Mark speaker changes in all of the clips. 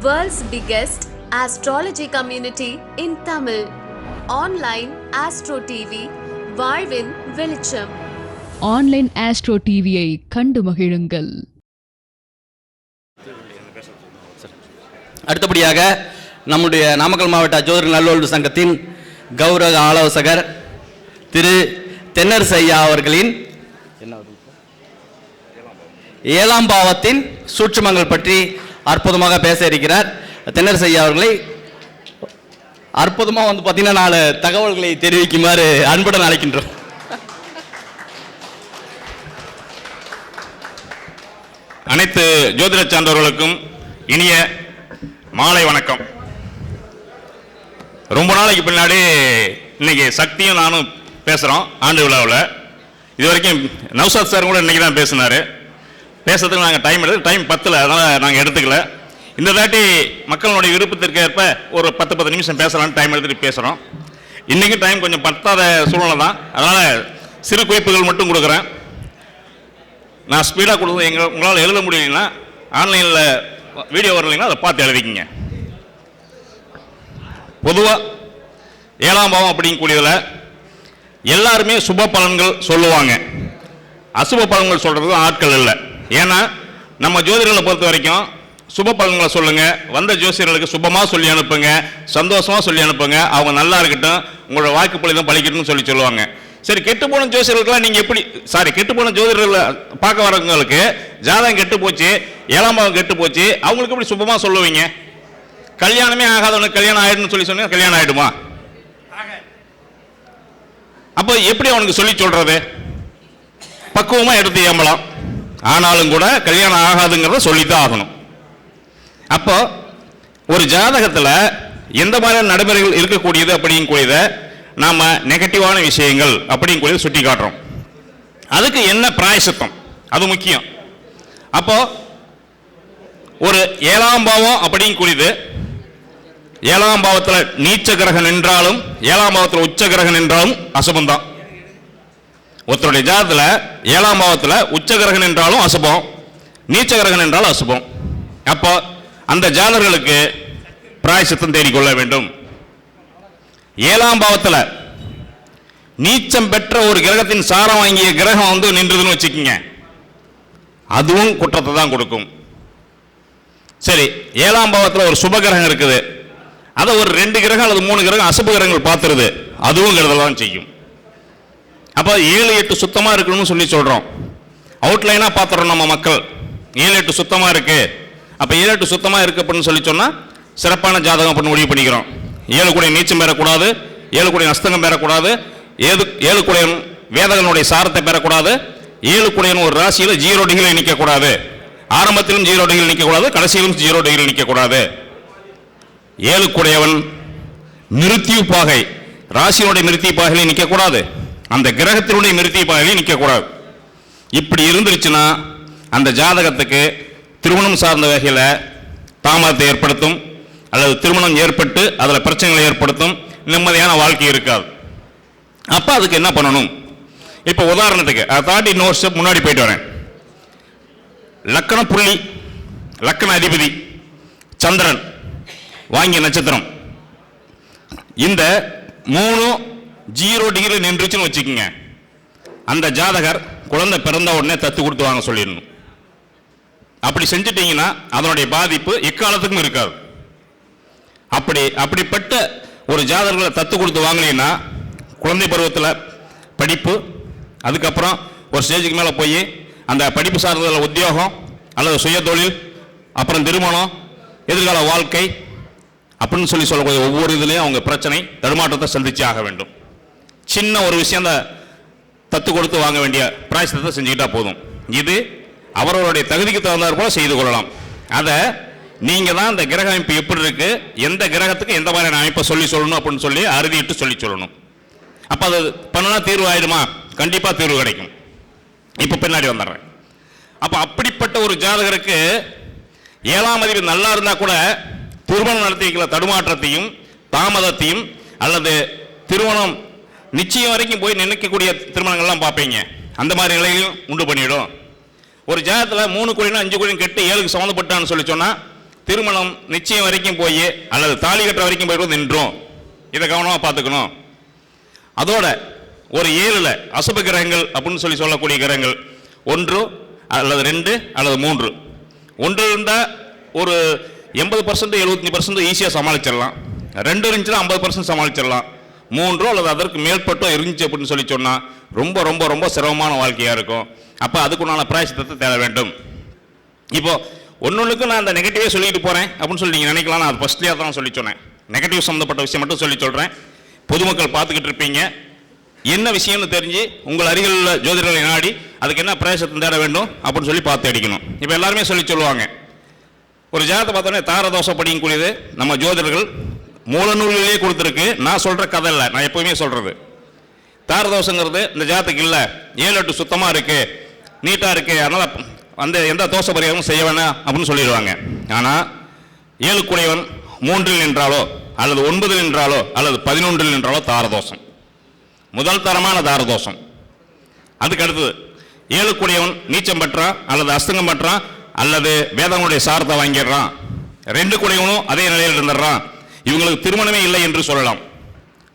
Speaker 1: World's biggest astrology community in Tamil. Online Astro TV, வாழ்வின் வெளிச்சம்
Speaker 2: online astro டிவியை கண்டு மகிழுங்கள்
Speaker 3: அடுத்தபடியாக நம்முடைய நாமக்கல் மாவட்ட ஜோதிட நல்லோல்வு சங்கத்தின் கௌரவ ஆலோசகர் திரு தென்னரசு ஐயா அவர்களின் ஏழாம் பாவத்தின் சூட்சுமங்கள் பற்றி அற்புதமாக பேச இருக்கிறார். தென்னரசு செய்யா அவர்களை அற்புதமாக வந்து பார்த்தீங்கன்னா நாலு தகவல்களை தெரிவிக்குமாறு அன்புடன் அழைக்கின்றோம்.
Speaker 4: அனைத்து ஜோதிட சான்றவர்களுக்கும் இனிய மாலை வணக்கம். ரொம்ப நாளைக்கு பின்னாடி இன்னைக்கு சக்தியும் நானும் பேசுகிறோம் ஆண்டு விழாவில். இது வரைக்கும் நவ்சாத் சார் கூட இன்னைக்கு தான் பேசினார். பேசுறதுக்கு நாங்கள் டைம் எடுத்து டைம் பத்தில் அதனால் நாங்கள் எடுத்துக்கல. இந்த தாட்டி மக்களுடைய விருப்பத்திற்கு ஏற்ப ஒரு பத்து பத்து நிமிஷம் பேசலாம்னு டைம் எடுத்துகிட்டு பேசுகிறோம் இன்றைக்கும் டைம் கொஞ்சம் பத்தாத சூழ்நிலை தான். அதனால் சிறு குறிப்புகள் மட்டும் கொடுக்குறேன். நான் ஸ்பீடாக கொடுத்து எங்கள் உங்களால் எழுத முடியலைன்னா ஆன்லைனில் வீடியோ வரலைன்னா அதை பார்த்து எழுதிக்கிங்க. பொதுவாக ஏழாம் பாவம் அப்படிங்கக்கூடியதில் எல்லாருமே சுப பலன்கள் சொல்லுவாங்க. அசுப பலன்கள் சொல்கிறதுக்கு ஆட்கள் இல்லை. ஏன்னா நம்ம ஜோதிடர்களை பொறுத்த வரைக்கும் சுப பலன்களை சொல்லுங்க வந்த ஜோசியர்களுக்கு சுபமாக சொல்லி அனுப்புங்க சந்தோஷமாக சொல்லி அனுப்புங்க அவங்க நல்லா இருக்கட்டும் உங்களோட வாக்கு பழிதான் பழிக்கட்டும்னு சொல்லி சொல்லுவாங்க. சரி கெட்டு போன ஜோசியர்களுக்கெல்லாம் நீங்கள் எப்படி சாரி கெட்டு போன ஜோதிடர்களை பார்க்க வரவங்களுக்கு ஜாதகம் கெட்டு போச்சு ஏழாம் பாவம் கெட்டு போச்சு அவங்களுக்கு எப்படி சுபமாக சொல்லுவீங்க? கல்யாணமே ஆகாதவனுக்கு கல்யாணம் ஆயிடும்னு சொல்லி சொன்னா கல்யாணம் ஆயிடுமா? அப்போ எப்படி அவனுக்கு சொல்லி சொல்றது? பக்குவமா எடுத்து ஏம்பலாம். ஆனாலும் கூட கல்யாணம் ஆகாதுங்கிறத சொல்லித்தான் ஆகணும். அப்போ ஒரு ஜாதகத்தில் எந்த மாதிரியான நடைமுறைகள் இருக்கக்கூடியது அப்படிங்கக்கூடியத நாம் நெகட்டிவான விஷயங்கள் அப்படிங்கக்கூடியத சுட்டி காட்டுறோம் அதுக்கு என்ன பிராயசத்தம்? அது முக்கியம். அப்போ ஒரு ஏழாம் பாவம் அப்படிங்கக்கூடியது ஏழாம் பாவத்தில் நீச்ச கிரகம் நின்றாலும் ஏழாம் பாவத்தில் உச்ச கிரகம் நின்றாலும் அசுபந்தான் ஒருத்தருடைய ஜாதத்தில் ஏழாம் பாவத்தில் உச்ச கிரகம் என்றாலும் அசுபம் நீச்ச கிரகம் அசுபம். அப்போ அந்த ஜாதகர்களுக்கு பிராயசித்தம் தேடிக்கொள்ள வேண்டும். ஏழாம் பாவத்தில் நீச்சம் பெற்ற ஒரு கிரகத்தின் சாரம் வாங்கிய கிரகம் வந்து நின்றதுன்னு வச்சுக்கோங்க. அதுவும் குற்றத்தை தான் கொடுக்கும். சரி ஏழாம் பாவத்தில் ஒரு சுப கிரகம் இருக்குது. அதை ஒரு ரெண்டு கிரகம் அல்லது மூணு கிரகம் அசுப கிரகங்கள் பார்த்துருது. அதுவும் கெடுதலாம் செய்யும். அப்போ ஏழு எட்டு சுத்தமாக இருக்கணும்னு சொல்லி சொல்கிறோம் அவுட்லைனாக பார்த்துறோம் நம்ம மக்கள். ஏழு எட்டு சுத்தமாக இருக்கு. அப்போ ஏழு எட்டு சுத்தமாக இருக்கு அப்படின்னு சொல்லி சொன்னால் சிறப்பான ஜாதகம் அப்படின்னு முடிவு பண்ணிக்கிறோம். ஏழு கூடிய நீச்சம் பெறக்கூடாது. ஏழு கூடிய அஸ்தங்கம் பெறக்கூடாது. ஏது ஏழு குடையன் வேதகனுடைய சாரத்தை பெறக்கூடாது. ஏழு குடையன் ஒரு ராசியில் ஜீரோ டிகிரியில் நிற்கக்கூடாது ஆரம்பத்திலும் ஜீரோ டிகிரியில் நிற்கக்கூடாது கடைசியிலும் ஜீரோ டிகிரியில் நிற்கக்கூடாது ஏழு குடையவன் மிருத்யு பாகை. ராசியினுடைய மிருத்தி பாகையில் நிற்கக்கூடாது அந்த கிரகத்தினுடைய மிருத்தி பாகையிலே நிற்கக்கூடாது இப்படி இருந்துருச்சுன்னா அந்த ஜாதகத்துக்கு திருமணம் சார்ந்த வகையில் தாமதத்தை ஏற்படுத்தும் அல்லது திருமணம் ஏற்பட்டு அதில் பிரச்சனைகளை ஏற்படுத்தும் நிம்மதியான வாழ்க்கை இருக்காது. அப்போ அதுக்கு என்ன பண்ணணும்? இப்போ உதாரணத்துக்கு அதை தாண்டி இன்னொரு ஸ்டெப் முன்னாடி போயிட்டு வரேன். லக்கண புள்ளி லக்கண அதிபதி சந்திரன் வாங்கிய நட்சத்திரம். இந்த மூணு ஜீரோ டிகிரி நின்றுச்சுன்னு வச்சுக்கோங்க. அந்த ஜாதகர் குழந்தை பிறந்த உடனே தத்து கொடுத்து வாங்க சொல்லிடணும். அப்படி செஞ்சிட்டிங்கன்னா அதனுடைய பாதிப்பு எக்காலத்துக்கும் இருக்காது. அப்படி அப்படிப்பட்ட ஒரு ஜாதகர்களை தத்து கொடுத்து வாங்கினீங்கன்னா குழந்தை பருவத்தில் படிப்பு அதுக்கப்புறம் ஒரு ஸ்டேஜுக்கு மேலே போய் அந்த படிப்பு சார்ந்ததில் உத்தியோகம் அல்லது சுய தொழில் அப்புறம் திருமணம் எதிர்கால வாழ்க்கை அப்படின்னு சொல்லி சொல்லக்கூடிய ஒவ்வொரு இதுலேயும் அவங்க பிரச்சனை தடுமாற்றத்தை சந்திச்சு ஆக வேண்டும். சின்ன ஒரு விஷயம் தான் தத்து கொடுத்து வாங்க வேண்டிய பிராயசத்தை செஞ்சுக்கிட்டா போதும். இது அவரவருடைய தகுதிக்கு தகுந்தாற் போல செய்து கொள்ளலாம். அதை நீங்கள் தான் இந்த கிரக அமைப்பு எப்படி இருக்கு எந்த கிரகத்துக்கு எந்த மாதிரியான அமைப்பை சொல்லி சொல்லணும் அப்படின்னு சொல்லி அறுதிட்டு சொல்லி சொல்லணும். அப்போ அது பண்ணுனா தீர்வு ஆயிடுமா? கண்டிப்பாக தீர்வு கிடைக்கும். இப்போ பின்னாடி வந்துடுறேன். அப்போ அப்படிப்பட்ட ஒரு ஜாதகருக்கு ஏழாம் அதிபதி நல்லா இருந்தால் கூட திருமணம் நடத்தி தடுமாற்றத்தையும் தாமதத்தையும் அல்லது திருமணம் நிச்சயம் வரைக்கும் போய் நினைக்கக்கூடிய திருமணங்கள்லாம் பார்ப்பீங்க. அந்த மாதிரி நிலையிலும் உண்டு பண்ணிடும். ஒரு ஜாதத்தில் மூணு கோடினா அஞ்சு கோடியும் கெட்டு ஏழுக்கு சம்மந்தப்பட்டான்னு சொல்லி சொன்னால் திருமணம் நிச்சயம் வரைக்கும் போய் அல்லது தாலி கட்டுற வரைக்கும் போய் நின்றும். இதை கவனமாக பார்த்துக்கணும். அதோட ஒரு ஏழில் அசுப கிரகங்கள் அப்படின்னு சொல்லி சொல்லக்கூடிய கிரகங்கள் ஒன்று அல்லது ரெண்டு அல்லது மூன்று. ஒன்று இருந்தால் ஒரு எண்பது பர்சன்ட் எழுபத்தஞ்சு பர்சன்ட் ஈஸியாக சமாளிச்சிடலாம். ரெண்டு இருந்துச்சுன்னா ஐம்பது பர்சன்ட் சமாளிச்சிடலாம். மூன்றோ அல்லது அதற்கு மேற்பட்டோ இருந்துச்சு அப்படின்னு சொல்லி சொன்னால் ரொம்ப ரொம்ப ரொம்ப சிரமமான வாழ்க்கையாக இருக்கும். அப்போ அதுக்குண்டான பிராயசித்தத்தை தேட வேண்டும். இப்போது ஒன்றுக்கு நான் அந்த நெகட்டிவே சொல்லிட்டு போகிறேன் அப்படின்னு சொல்லி நீங்கள் நினைக்கலாம். நான் அது ஃபஸ்ட்லேயே தான் சொல்லி சொன்னேன். நெகட்டிவ் சம்மந்தப்பட்ட விஷயம் மட்டும் சொல்லி சொல்கிறேன் பொதுமக்கள் பார்த்துக்கிட்டு இருப்பீங்க. என்ன விஷயம்னு தெரிஞ்சு உங்கள் அருகில் உள்ள ஜோதிடர்களை நாடி அதுக்கு என்ன பிரயாசத்தை தேட வேண்டும் அப்படின்னு சொல்லி பார்த்து அடிக்கணும். இப்போ எல்லாருமே சொல்லி சொல்லுவாங்க. ஒரு ஜாதகத்தை பார்த்தோன்னே தாரதோஷம் படிக்கக்கூடியது நம்ம ஜோதிடர்கள் மூலநூலிலே கொடுத்துருக்கு. நான் சொல்கிற கதை இல்லை நான் எப்பவுமே சொல்கிறது தாரதோஷங்கிறது இந்த ஜாத்துக்கு இல்லை. ஏழு எட்டு சுத்தமாக இருக்குது நீட்டாக இருக்குது அதனால் அந்த எந்த தோஷ பரிகாரமும் செய்ய வேணாம் அப்படின்னு சொல்லிடுவாங்க. ஆனால் ஏழுக்குடையவன் மூன்றில் நின்றாலோ அல்லது ஒன்பதில் நின்றாலோ அல்லது பதினொன்றில் நின்றாலோ தாரதோஷம். முதல் தரமான தாரதோஷம். அதுக்கு அடுத்தது ஏழுக்குடையவன் நீச்சம் பற்றான் அல்லது அஸ்தங்கம் பற்றான் அல்லது வேதங்களுடைய சாரத்தை வாங்கிடுறான். ரெண்டு குடையவனும் அதே நிலையில் இருந்துடுறான். இவங்களுக்கு திருமணமே இல்லை என்று சொல்லலாம்.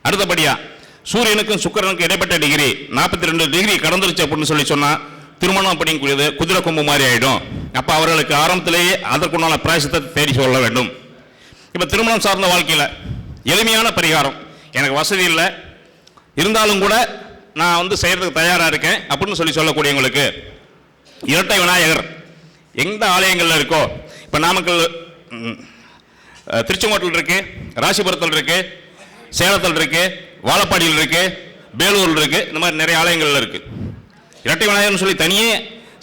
Speaker 4: அடுத்தபடியா சூரியனுக்கும் சுக்கிரனுக்கும் இடைப்பட்ட டிகிரி நாற்பத்தி ரெண்டு டிகிரி கடந்துருச்சு அப்படின்னு சொல்லி சொன்னால் திருமணம் அப்படிங்கிறது குதிரை கொம்பு மாதிரி ஆகிடும் அப்போ அவர்களுக்கு ஆரம்பத்திலேயே அதற்குண்டான பிராயசத்தை தேடி சொல்ல வேண்டும். இப்போ திருமணம் சார்ந்த வாழ்க்கையில் எளிமையான பரிகாரம். எனக்கு வசதி இல்லை. இருந்தாலும் கூட நான் வந்து செய்கிறதுக்கு தயாராக இருக்கேன் அப்படின்னு சொல்லி சொல்லக்கூடியவங்களுக்கு இரட்டை விநாயகர் எந்த ஆலயங்களில் இருக்கோ இப்போ நாமக்கல் ம், திருச்செங்கோட்டில் இருக்கு ராசிபுரத்தில் இருக்கு சேலத்தில் இருக்கு வாழப்பாடியில் இருக்கு வேலூரில் இருக்கு இந்த மாதிரி நிறைய ஆலயங்கள்ல இருக்கு. இரட்டை விநாயகர்னு சொல்லி தனியே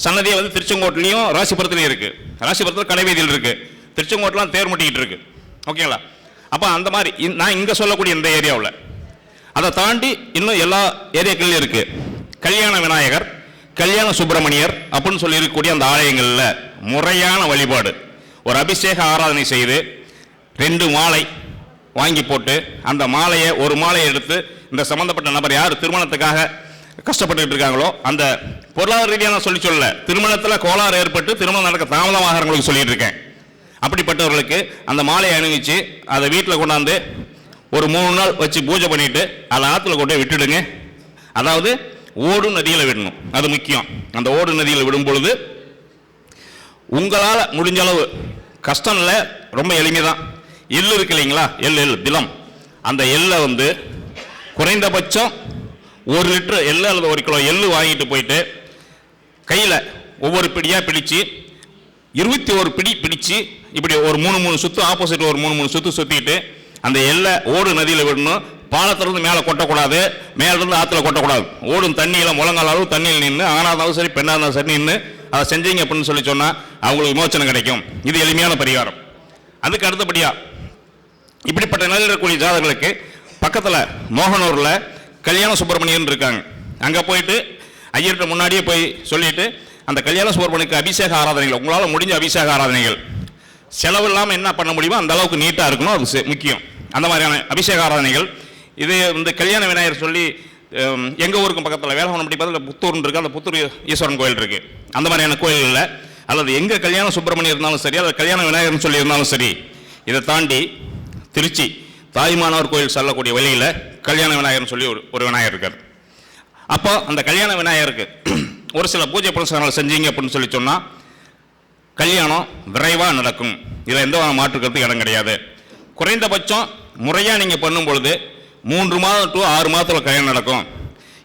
Speaker 4: சன்னதியை வந்து திருச்செங்கோட்டிலையும் ராசிபுரத்துலையும் இருக்கு. ராசிபுரத்தில் கடைவீதியில் இருக்கு. திருச்செங்கோட்டெலாம் தேர் முட்டிக்கிட்டு இருக்கு. ஓகேங்களா அப்போ அந்த மாதிரி நான் இங்கே சொல்லக்கூடிய இந்த ஏரியாவில் அதை தாண்டி இன்னும் எல்லா ஏரியாக்கள்லையும் இருக்கு. கல்யாண விநாயகர் கல்யாண சுப்பிரமணியர் அப்படின்னு சொல்லி இருக்கக்கூடிய அந்த ஆலயங்களில் முறையான வழிபாடு. ஒரு அபிஷேக ஆராதனை செய்து ரெண்டு மாலை வாங்கி போட்டு அந்த மாலையை ஒரு மாலையை எடுத்து இந்த சம்பந்தப்பட்ட நபர் யார் திருமணத்துக்காக கஷ்டப்பட்டுட்டு இருக்காங்களோ அந்த பொருளாதார ரீதியாக நான் சொல்லி சொல்லல. திருமணத்தில் கோளாறு ஏற்பட்டு திருமணம் நடக்க தாமதமாகிறவங்களுக்கு சொல்லிட்டு இருக்கேன். அப்படிப்பட்டவர்களுக்கு அந்த மாலையை அணிவிச்சு அதை வீட்டில் கொண்டாந்து ஒரு மூணு நாள் வச்சு பூஜை பண்ணிட்டு அதை ஆற்றுல கொண்டு விட்டுடுங்க. அதாவது ஓடும் நதியில் விடணும். அது முக்கியம். அந்த ஓடும் நதியில் விடும் பொழுது உங்களால் முடிஞ்ச அளவு கஷ்டம் இல்லை ரொம்ப எளிமை தான் எள்ளு இருக்கு இல்லைங்களா? எள் எள் திலம். அந்த எள்ளை வந்து குறைந்தபட்சம் ஒரு லிட்டர் எள்ளு அல்லது ஒரு கிலோ எள்ளு வாங்கிட்டு போயிட்டு கையில் ஒவ்வொரு பிடியாக பிடிச்சு இருபத்தி ஒரு பிடி பிடிச்சு இப்படி ஒரு மூணு மூணு சுற்று ஆப்போசிட் ஒரு மூணு மூணு சுற்று சுற்றிட்டு அந்த எல்லை ஓடு நதியில் விடணும். பாலத்திலிருந்து மேலே கொட்டக்கூடாது. மேலேருந்து ஆற்றுல கொட்டக்கூடாது. ஓடும் தண்ணியில் முழங்கால் அளவு தண்ணியில் நின்று ஆணாக இருந்தாலும் சரி பெண்ணாக இருந்தாலும் சரி நின்று அதை செஞ்சீங்க அப்படின்னு சொல்லி சொன்னால் அவங்களுக்கு விமோச்சனம் கிடைக்கும். இது எளிமையான பரிகாரம். அதுக்கு அடுத்தபடியாக இப்படிப்பட்ட நிலையில் இருக்கக்கூடிய ஜாதகர்களுக்கு பக்கத்தில் மோகனூரில் கல்யாண சுப்பிரமணியன் இருக்காங்க. அங்கே போயிட்டு ஐயர்கிட்ட முன்னாடியே போய் சொல்லிட்டு அந்த கல்யாண சுப்பிரமணிக்கு அபிஷேக ஆராதனைகள் உங்களால் முடிஞ்ச அபிஷேக ஆராதனைகள். செலவு இல்லாமல் என்ன பண்ண முடியுமோ அந்த அளவுக்கு நீட்டாக இருக்கணும் அது முக்கியம். அந்த மாதிரியான அபிஷேக ஆராதனைகள். இது இந்த கல்யாண விநாயகர் சொல்லி எங்கள் ஊருக்கும் பக்கத்தில் வேலவனப்பட்டி பக்கத்தில் புத்தூர்னு இருக்குது அந்த புத்தூர் ஈஸ்வரன் கோயில் இருக்குது அந்த மாதிரியான கோயில்களில் அல்லது எங்கே கல்யாண சுப்பிரமணியம் இருந்தாலும் சரி அல்லது கல்யாண விநாயகர்னு சொல்லி இருந்தாலும் சரி இதை தாண்டி திருச்சி தாய்மானவர் கோயில் செல்லக்கூடிய வழியில் கல்யாண விநாயகர்னு சொல்லி ஒரு ஒரு விநாயகர் இருக்கார். அப்போ அந்த கல்யாண விநாயகருக்கு ஒரு சில பூஜை புரஸ்காரங்கள் செஞ்சீங்க அப்படின்னு சொல்லி சொன்னால் கல்யாணம் விரைவாக நடக்கும். இதில் எந்த ஒரு மாற்று இடம் கிடையாது. குறைந்தபட்சம் முறையாக நீங்கள் பண்ணும் பொழுது மூன்று மாதம் டு ஆறு மாதத்தில் கல்யாணம் நடக்கும்.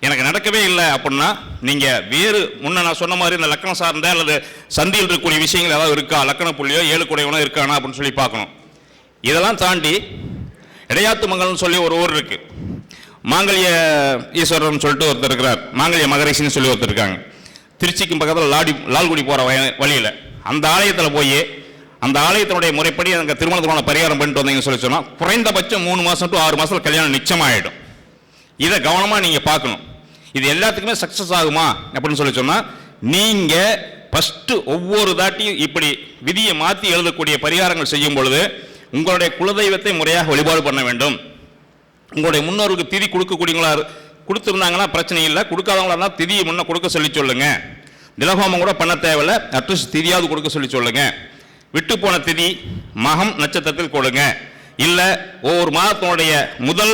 Speaker 4: எனக்கு நடக்கவே இல்லை அப்படின்னா நீங்கள் வேறு முன்ன நான் சொன்ன மாதிரி இந்த லக்கணம் சார்ந்த அல்லது சந்தியில் இருக்கக்கூடிய விஷயங்கள் ஏதாவது இருக்கா? லக்கண புள்ளியோ ஏழு குடையவனோ இருக்கானா அப்படின்னு சொல்லி பார்க்கணும். இதெல்லாம் தாண்டி இடையாத்து மங்கலம்னு சொல்லி ஒரு ஊர் இருக்கு. மாங்கல்ய ஈஸ்வரர்னு சொல்லிட்டு ஒருத்தர் இருக்கிறார். மாங்கல்ய மகரிஷின்னு சொல்லி ஒருத்தர் இருக்காங்க. திருச்சிக்கும் பக்கத்தில் லாடி லால்குடி போகிற வழியில். அந்த ஆலயத்தில் போய் அந்த ஆலயத்தினுடைய முறைப்படி அங்கே திருமணத்துக்கான பரிகாரம் பண்ணிட்டு வந்தீங்கன்னு சொல்லி சொன்னால் குறைந்தபட்சம் மூணு மாதம் டு ஆறு மாதத்தில் கல்யாணம் நிச்சயமாயிடும். இதை கவனமாக நீங்கள் பார்க்கணும். இது எல்லாத்துக்குமே சக்ஸஸ் ஆகுமா? அப்படின்னு சொல்லி சொன்னால் நீங்கள் ஃபஸ்ட்டு ஒவ்வொரு தாட்டியும் இப்படி விதியை மாற்றி எழுதக்கூடிய பரிகாரங்கள் செய்யும் பொழுது உங்களுடைய குலதெய்வத்தை முறையாக வழிபாடு பண்ண வேண்டும். உங்களுடைய முன்னோருக்கு திதி கொடுக்கக்கூடியவங்களா கொடுத்துருந்தாங்கன்னா பிரச்சனை இல்லை. கொடுக்காதவங்களா இருந்தால் திதியை முன்னே கொடுக்க சொல்லி சொல்லுங்கள் திலகோமம் கூட பண்ண தேவையில்ல. அட்லீஸ்ட் திதியாவது கொடுக்க சொல்லி சொல்லுங்கள் விட்டு போன திதி மகம் நட்சத்திரத்தில் கொடுங்க. இல்லை ஒவ்வொரு மாதத்தினுடைய முதல்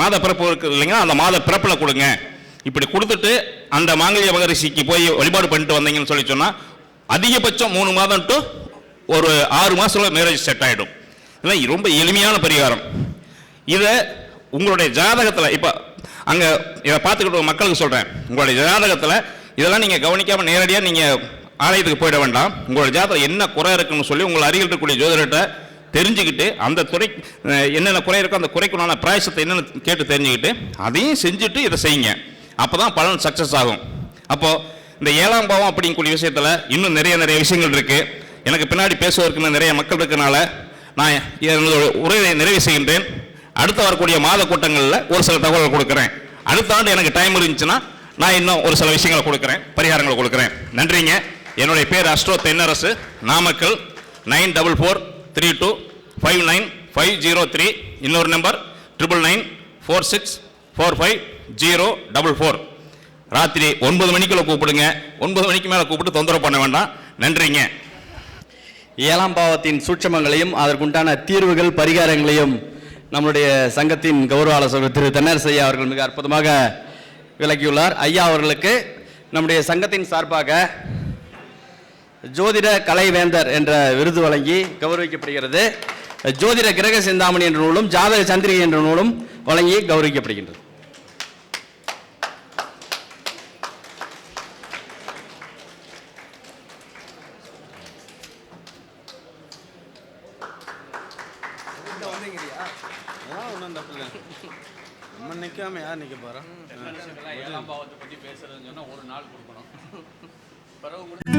Speaker 4: மாத பிறப்பு இருக்குது இல்லைங்களா அந்த மாத பிறப்பில் கொடுங்க. இப்படி கொடுத்துட்டு அந்த மாங்கல்ய மகரிஷிக்கு போய் வழிபாடு பண்ணிட்டு வந்தீங்கன்னு சொல்லி சொன்னால் அதிகபட்சம் மூணு மாதம் டு ஒரு ஆறு மாதத்தில் மேரேஜ் செட் ஆகிடும் இதெல்லாம் ரொம்ப எளிமையான பரிகாரம். இதை உங்களுடைய ஜாதகத்தில் இப்போ அங்கே இதை பார்த்துக்கிட்டு மக்களுக்கு சொல்கிறேன் உங்களுடைய ஜாதகத்தில் இதெல்லாம் நீங்கள் கவனிக்காமல் நேரடியாக நீங்கள் ஆலயத்துக்கு போயிட வேண்டாம். உங்களோட ஜாதகம் என்ன குறை இருக்குன்னு சொல்லி உங்களை அருகில் இருக்கக்கூடிய ஜோதிடர்கிட்ட தெரிஞ்சுக்கிட்டு அந்த துறை என்னென்ன குறை இருக்கோ அந்த குறைக்குண்டான பிராயசத்தை என்னென்னு கேட்டு தெரிஞ்சுக்கிட்டு அதையும் செஞ்சுட்டு இதை செய்யுங்க. அப்போ தான் பலன் சக்ஸஸ் ஆகும். அப்போது இந்த ஏழாம் பாவம் அப்படிங்கக்கூடிய விஷயத்தில் இன்னும் நிறைய நிறைய விஷயங்கள் இருக்குது எனக்கு பின்னாடி பேசுவதற்கு நிறைய மக்கள் இருக்கனால நான் என்னோட உரையை நிறைவு செய்கின்றேன். அடுத்து வரக்கூடிய மாத கூட்டங்களில் ஒரு சில தகவல்கள் கொடுக்குறேன். அடுத்த ஆண்டு எனக்கு டைம் இருந்துச்சுன்னா நான் இன்னும் ஒரு சில விஷயங்களை கொடுக்குறேன். பரிகாரங்களை கொடுக்குறேன். நன்றிங்க. என்னுடைய பேர் Astro Thennarasu. Namakkal nine double four three two five nine five zero three. இன்னொரு number triple nine four six four five zero double four. ராத்திரி ஒன்பது மணிக்குள்ளே கூப்பிடுங்க. ஒன்பது மணிக்கு மேலே கூப்பிட்டு தொந்தரவு பண்ண வேண்டாம். நன்றிங்க.
Speaker 3: ஏழாம் பாவத்தின் சூட்சமங்களையும் அதற்குண்டான தீர்வுகள் பரிகாரங்களையும் நம்முடைய சங்கத்தின் கௌரவ ஆலோசகர் திரு தென்னரசு ஐயா அவர்கள் மிக அற்புதமாக விளக்கியுள்ளார். ஐயா அவர்களுக்கு நம்முடைய சங்கத்தின் சார்பாக ஜோதிட கலைவேந்தர் என்ற விருது வழங்கி கௌரவிக்கப்படுகிறது. ஜோதிட கிரக சிந்தாமணி என்ற நூலும் ஜாதக சந்திரிகை என்ற நூலும் வழங்கி கௌரவிக்கப்படுகின்றது.
Speaker 5: தப்பு இல்லை நம்ம நிற்காம யார் நிற்க போகிறோம்
Speaker 3: ஏழாம் பாவத்தை பற்றி பேசுறதுன்னு சொன்னால் ஒரு நாள் கொடுக்கணும். கூட